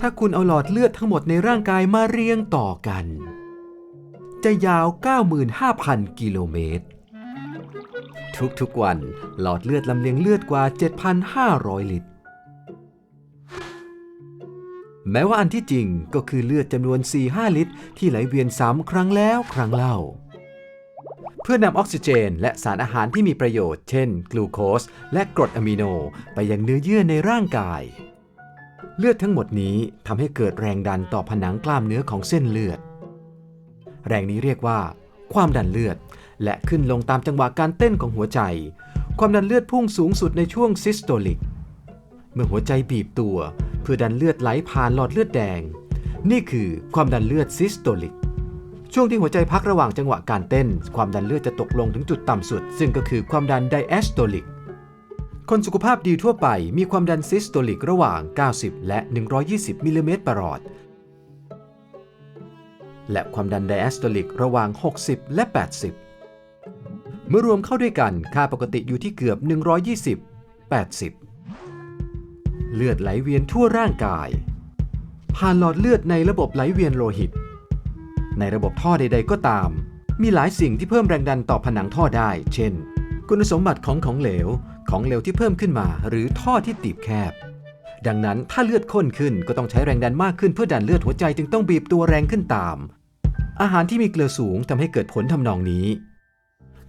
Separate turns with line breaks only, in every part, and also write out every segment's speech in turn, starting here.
ถ้าคุณเอาหลอดเลือดทั้งหมดในร่างกายมาเรียงต่อกัน จะยาว 95,000 กิโลเมตร ทุกๆวันหลอดเลือดลำเลียงเลือดกว่า 7,500 ลิตร แม้ว่าอันที่จริงก็คือเลือดจำนวน 4-5 ลิตร ที่ไหลเวียนซ้ำครั้งแล้วครั้งเล่า เพื่อนำออกซิเจน และสารอาหารที่มีประโยชน์ เช่น กลูโคส และกรดอะมิโน ไปยังเนื้อเยื่อในร่างกาย เลือดทั้งหมดนี้ทำให้เกิดแรงดันต่อผนังกล้ามเนื้อของเส้นเลือด แรงนี้เรียกว่า ความดันเลือด และขึ้นลงตามจังหวะการเต้นของหัวใจ ความดันเลือดพุ่งสูงสุดในช่วงซิสโตลิก เมื่อหัวใจบีบตัว เพื่อดันเลือดไหลผ่านหลอดเลือดแดง นี่คือความดันเลือดซิสโตลิก ช่วงที่หัวใจพักระหว่างจังหวะการเต้น ความดันเลือดจะตกลงถึงจุดต่ำสุด ซึ่งก็คือความดันไดแอสโตลิก คนสุขภาพดีทั่วไปมีความดันซิสโตลิกระหว่าง 90 และ 120 มิลลิเมตรประหลอด และความดันไดแอสโตลิกระหว่าง 60 และ 80 เมื่อรวมเข้าด้วยกันค่าปกติอยู่ที่เกือบ 120 80 เลือดไหลเวียนทั่วร่างกาย ผ่านหลอดเลือดในระบบไหลเวียนโลหิต ในระบบท่อใด ๆ ก็ตาม มีหลายสิ่งที่เพิ่มแรงดันต่อผนังท่อได้ เช่น คุณสมบัติของของเหลว ของเหลวที่เพิ่มขึ้นมาหรือท่อที่ตีบแคบ ดังนั้นถ้าเลือดข้นขึ้นก็ต้องใช้แรงดันมากขึ้นเพื่อดันเลือดหัวใจจึงต้องบีบตัวแรงขึ้นตาม อาหารที่มีเกลือสูงทำให้เกิดผลทำนองนี้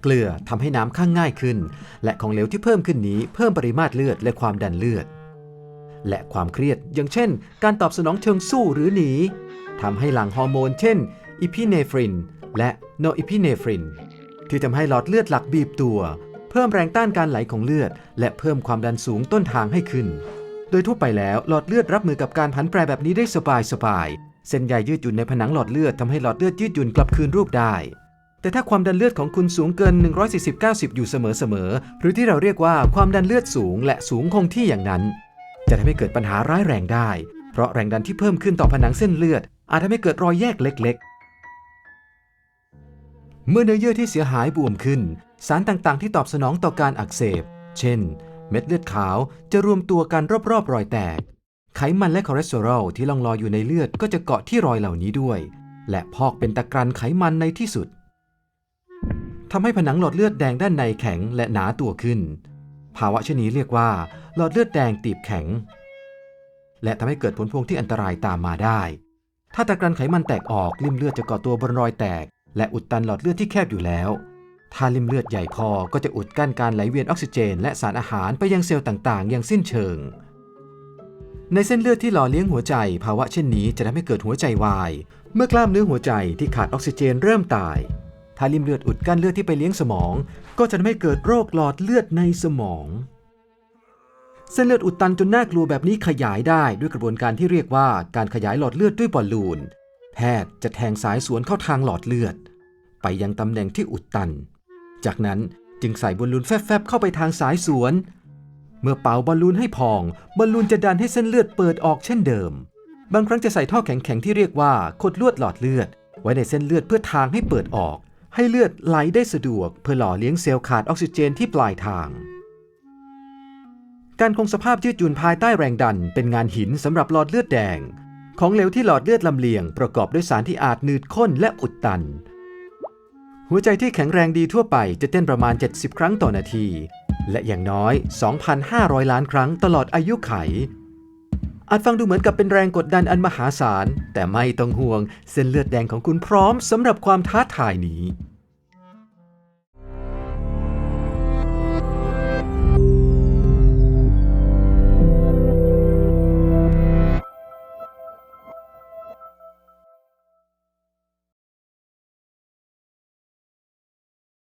เกลือทำให้น้ำข้างง่ายขึ้น และของเหลวที่เพิ่มขึ้นนี้เพิ่มปริมาตรเลือดและความดันเลือด และความเครียดอย่างเช่น การตอบสนองเชิงสู้หรือหนีทำให้หลั่งฮอร์โมนเช่นอิพิเนฟริน และโนอิพิเนฟริน ที่ทำให้หลอดเลือดหลักบีบตัว เพิ่มแรงต้านการไหลของเลือด และเพิ่มความดันสูงต้นทางให้ขึ้น โดยทั่วไปแล้วหลอดเลือดรับมือกับการผันแปรแบบนี้ได้สบายสบายๆเส้นใยยืดหยุ่นในผนังหลอดเลือดทำให้หลอดเลือดยืดหยุ่นกลับคืนรูปได้ แต่ถ้าความดันเลือดของคุณสูงเกิน 140-90 อยู่เสมอๆหรือที่เราเรียกว่าความดันเลือดสูงและสูงคงที่อย่างนั้น จะทำให้เกิดปัญหาร้ายแรงได้ เพราะแรงดันที่เพิ่มขึ้นต่อผนังเส้นเลือด อาจทำให้เกิดรอยแยกเล็ก ๆ เมื่อเนื้อเยื่อที่เสียหายบวมขึ้น สารต่างๆ ที่ตอบสนองต่อการอักเสบ เช่น เม็ดเลือดขาวจะรวมตัวกันรอบๆ รอยแตก ไขมันและคอเลสเตอรอลที่ล่องลอยอยู่ในเลือดก็จะเกาะที่รอยเหล่านี้ด้วย และพอกเป็นตะกรันไขมันในที่สุดทำให้ผนังหลอดเลือดแดงด้านในแข็งและหนาตัวขึ้น ภาวะเช่นนี้เรียกว่าหลอดเลือดแดงตีบแข็ง และทำให้เกิดผลพวงที่อันตรายตามมาได้ ถ้าตะกรันไขมันแตกออกริ่มเลือดจะก่อตัวบนรอยแตก และอุดตันหลอดเลือดที่แคบอยู่แล้ว ถ้าริ่มเลือดใหญ่พอก็จะอุดกั้นการไหลเวียนออกซิเจน และสารอาหารไปยังเซลล์ต่างๆ อย่างสิ้นเชิง ในเส้นเลือดที่หล่อเลี้ยงหัวใจ ภาวะเช่นนี้จะทำให้เกิดหัวใจวาย เมื่อกล้ามเนื้อหัวใจที่ขาดออกซิเจนเริ่มตาย ถ้าริ่มเลือดอุดกั้นเลือดที่ไปเลี้ยงสมอง ก็จะทำให้เกิดโรคหลอดเลือดในสมอง เส้นเลือดอุดตันจนน่ากลัวแบบนี้ขยายได้ด้วยกระบวนการที่เรียกว่าการขยายหลอดเลือดด้วยบอลลูน แพทย์จะแทงสายสวนเข้าทางหลอดเลือด ไปยังตำแหน่งที่อุดตัน จากนั้นจึงใส่บอลลูนแฟบๆเข้าไปทางสายสวน เมื่อเป่าบอลลูนให้พอง บอลลูนจะดันให้เส้นเลือดเปิดออกเช่นเดิม บางครั้งจะใส่ท่อแข็งๆที่เรียกว่าขดลวดหลอดเลือด ไว้ในเส้นเลือดเพื่อทางให้เปิดออก ให้เลือดไหลได้สะดวก เพื่อหล่อเลี้ยงเซลล์ขาดออกซิเจนที่ปลายทาง การคงสภาพยืดหยุ่นภายใต้แรงดัน เป็นงานหินสำหรับหลอดเลือดแดง ของเหลวที่หลอดเลือดลำเลียงประกอบด้วยสารที่อาจหนืดข้นและอุดตัน หัวใจที่แข็งแรงดีทั่วไปจะเต้นประมาณ 70 ครั้งต่อนาที และอย่างน้อย 2,500 ล้านครั้งตลอดอายุไข อาจฟังดูเหมือนกับเป็นแรงกดดันอันมหาศาล แต่ไม่ต้องห่วงเส้นเลือดแดงของคุณพร้อมสำหรับความท้าทายนี้